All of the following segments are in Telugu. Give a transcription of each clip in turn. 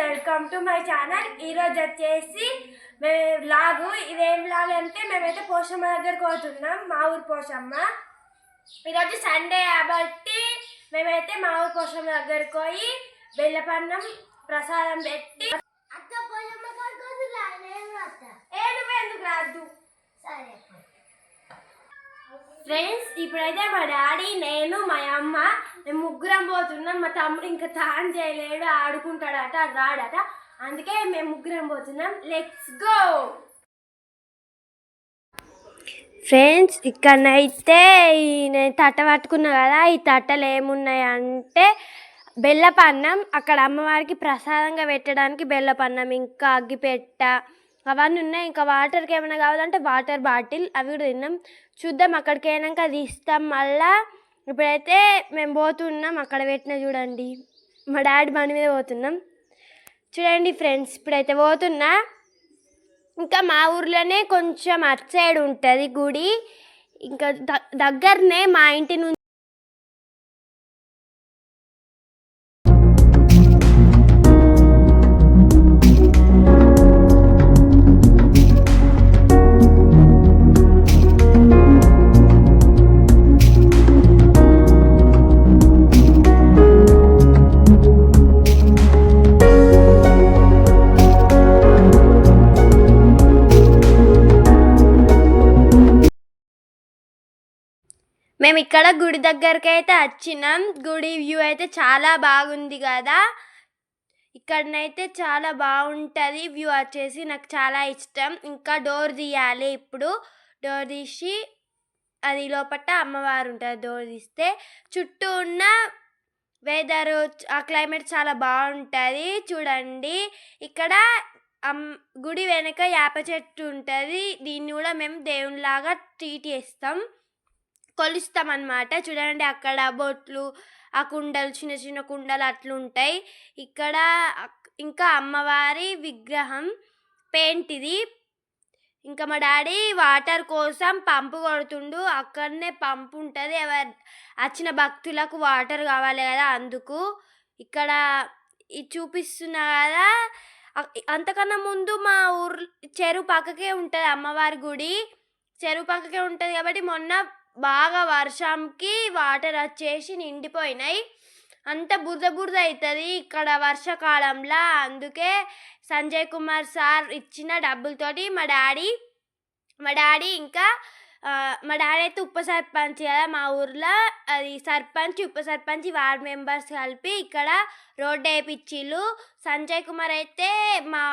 Welcome to my channel. ఈరోజు వచ్చేసి మేము లాగు. ఇదేం లాగ్ అంటే మేమైతే పోషమ్మ దగ్గరకు పోతున్నాం. మా ఊరు పోషమ్మ. ఈరోజు సండే కాబట్టి మేమైతే మా ఊరు పోషమ్మ దగ్గరకు పోయి బెల్లపన్నం ప్రసాదం పెట్టి ఫ్రెండ్స్ ఇప్పుడైతే మా డాడీ నేను మా అమ్మ మేము ముగ్గురం పోతున్నాం. మా తమ్ముడు ఇంకా తాను చేయలేడు ఆడుకుంటాడట రాడట. అందుకే మేము ముగ్గురం పోతున్నాం. లెట్స్ గో ఫ్రెండ్స్ ఇక్కడనైతే ఈ నేను తట్ట పట్టుకున్నా కదా ఈ తట్టలు ఏమున్నాయి అంటే బెల్లపన్నం. అక్కడ అమ్మవారికి ప్రసాదంగా పెట్టడానికి బెల్లపన్నం ఇంకా అగ్గిపెట్ట అవన్నీ ఉన్నాయి. ఇంకా వాటర్కి ఏమైనా కావాలంటే వాటర్ బాటిల్ అవి కూడా తిన్నాం. చూద్దాం అక్కడికి అయినాక అది ఇస్తాం మళ్ళా. ఇప్పుడైతే మేము పోతున్నాం. అక్కడ పెట్టిన చూడండి. మా డాడీ బండి మీద పోతున్నాం. చూడండి ఫ్రెండ్స్ ఇప్పుడైతే పోతున్నా. ఇంకా మా ఊర్లోనే కొంచెం అటు సైడ్ ఉంటుంది గుడి. ఇంకా ద- దగ్గరనే మా ఇంటి నుంచి మేము ఇక్కడ గుడి దగ్గరికి అయితే వచ్చినాం గుడి వ్యూ అయితే చాలా బాగుంది కదా. ఇక్కడనైతే చాలా బాగుంటుంది. వ్యూ వచ్చేసి నాకు చాలా ఇష్టం. ఇంకా డోర్ తీయాలి ఇప్పుడు. డోర్ తీసి అది లోపల అమ్మవారు ఉంటుంది డోర్ తీస్తే. చుట్టూ ఉన్న వెదర్ ఆ క్లైమేట్ చాలా బాగుంటుంది. చూడండి. ఇక్కడ అమ్ గుడి వెనక యాప చెట్టు ఉంటుంది. దీన్ని కూడా మేము దేవునిలాగా ట్రీట్ చేస్తాం. కొలుస్తామన్నమాట. చూడండి అక్కడ బొట్లు ఆ కుండలు చిన్న చిన్న కుండలు అట్లుంటాయి. ఇక్కడ ఇంకా అమ్మవారి విగ్రహం పెయింట్ ఇది. ఇంకా మా డాడీ వాటర్ కోసం పంపు కొడుతుండు. అక్కడనే పంపు ఉంటుంది. ఎవరు వచ్చిన భక్తులకు వాటర్ కావాలి కదా అందుకు. ఇక్కడ ఇది చూపిస్తున్నా కదా అంతకన్నా ముందు మా ఊర్ చెరువు పక్కకే ఉంటుంది అమ్మవారి గుడి. చెరువు పక్కకే ఉంటుంది కాబట్టి మొన్న బాగా వర్షంకి వాటర్ వచ్చేసి నిండిపోయినాయి. అంత బురద బురద అవుతుంది ఇక్కడ వర్షాకాలంలో. అందుకే సంజయ్ కుమార్ సార్ ఇచ్చిన డబ్బులతోటి మా డాడీ మా డాడీ ఇంకా మా డాడీ అయితే ఉప సర్పంచ్ కదా మా ఊర్లో. అది సర్పంచ్ ఉప సర్పంచ్ వార్డ్ మెంబర్స్ కలిపి ఇక్కడ రోడ్డు వేయించిళ్ళు సంజయ్ కుమార్ అయితే మా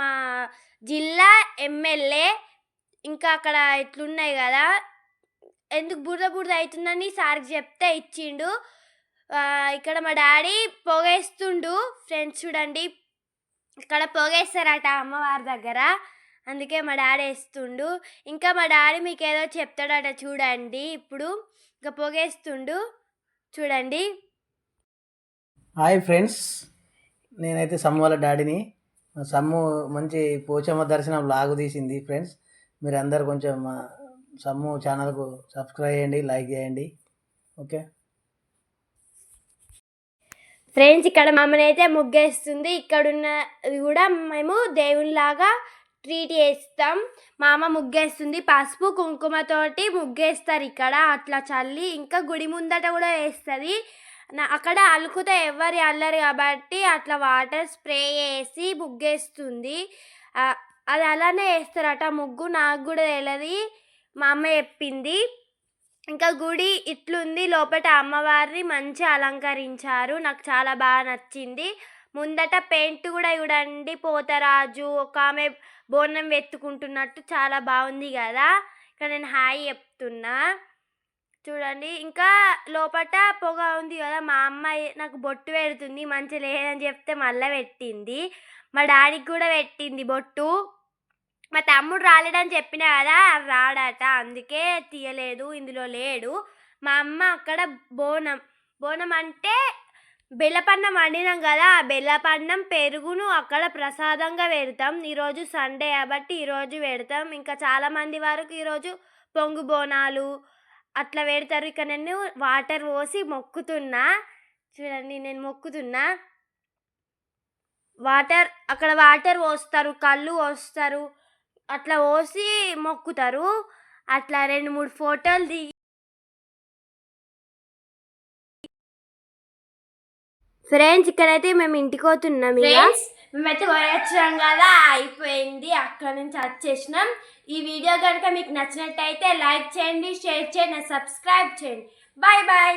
మా జిల్లా ఎమ్మెల్యే. ఇంకా అక్కడ ఇట్లున్నాయి కదా. ఎందుకు బురద బురద అవుతుందని సార్కి చెప్తే ఇచ్చిండు. ఇక్కడ మా డాడీ పొగేస్తుండు. ఫ్రెండ్స్ చూడండి. ఇక్కడ పొగేస్తారట అమ్మవారి దగ్గర. అందుకే మా డాడీ వేస్తుండు. ఇంకా మా డాడీ మీకు ఏదో చెప్తాడట చూడండి. ఇప్పుడు ఇంకా పొగేస్తుండు. చూడండి. హాయ్ ఫ్రెండ్స్ నేనైతే సమ్ము వాళ్ళ డాడీని. సమ్ము మంచి పోచమ్మ దర్శనం లాగు తీసింది ఫ్రెండ్స్ మీరందరు కొంచెం సమ్ము ఛానల్కు సబ్స్క్రైబ్ చేయండి లైక్ చేయండి. ఓకే? ఫ్రెండ్స్ ఇక్కడ మమ్మల్ని అయితే ముగ్గేస్తుంది. ఇక్కడున్న ఉన్నది కూడా మేము దేవునిలాగా ట్రీట్ చేస్తాం. మా అమ్మ ముగ్గేస్తుంది. పసుపు కుంకుమతోటి ముగ్గేస్తారు ఇక్కడ. అట్లా చల్లి ఇంకా గుడి ముందట కూడా వేస్తుంది. నా అక్కడ అలుకుతే ఎవరి అల్లరు కాబట్టి అట్లా వాటర్ స్ప్రే చేసి ముగ్గేస్తుంది. అది అలానే వేస్తారట ముగ్గు నాకు కూడా తెలియదు మా అమ్మ చెప్పింది ఇంకా గుడి ఇట్లుంది లోపల అమ్మవారిని మంచిగా అలంకరించారు నాకు చాలా బాగా నచ్చింది. ముందట పెయింట్ కూడా చూడండి పోతరాజు ఒక ఆమె బోనం వెతుకుంటున్నట్టు చాలా బాగుంది కదా. ఇక్కడ నేను హాయ్ చెప్తున్నా. చూడండి ఇంకా లోపట పొగ ఉంది కదా మా అమ్మాయి నాకు బొట్టు పెడుతుంది మంచి లేదని చెప్తే మళ్ళీ పెట్టింది. మా డాడీకి కూడా పెట్టింది బొట్టు. మా తమ్ముడు రాలేడని చెప్పిన కదా రాడట. అందుకే తీయలేదు ఇందులో లేడు. మా అమ్మ అక్కడ బోనం. బోనం అంటే బెల్లపన్నం వండినాం కదా ఆ బెల్లపన్నం పెరుగును అక్కడ ప్రసాదంగా పెడతాం. ఈరోజు సండే కాబట్టి ఈరోజు పెడతాం. ఇంకా చాలామంది వరకు ఈరోజు పొంగు బోనాలు అట్లా పెడతారు. ఇక నేను వాటర్ పోసి మొక్కుతున్నా. చూడండి నేను మొక్కుతున్నా. వాటర్ అక్కడ వాటర్ పోస్తారు కళ్ళు పోస్తారు. అట్లా పోసి మొక్కుతారు. అట్లా రెండు మూడు ఫోటోలు దిగి ఫ్రెండ్స్ ఇక్కడైతే మేము ఇంటికి పోతున్నాం ఫ్రెండ్స్ మేమైతే పోయొచ్చాం కదా అయిపోయింది. అక్కడ నుంచి వచ్చేసినాం. ఈ వీడియో కనుక మీకు నచ్చినట్టయితే లైక్ చేయండి షేర్ చేయండి సబ్స్క్రైబ్ చేయండి. Bye bye.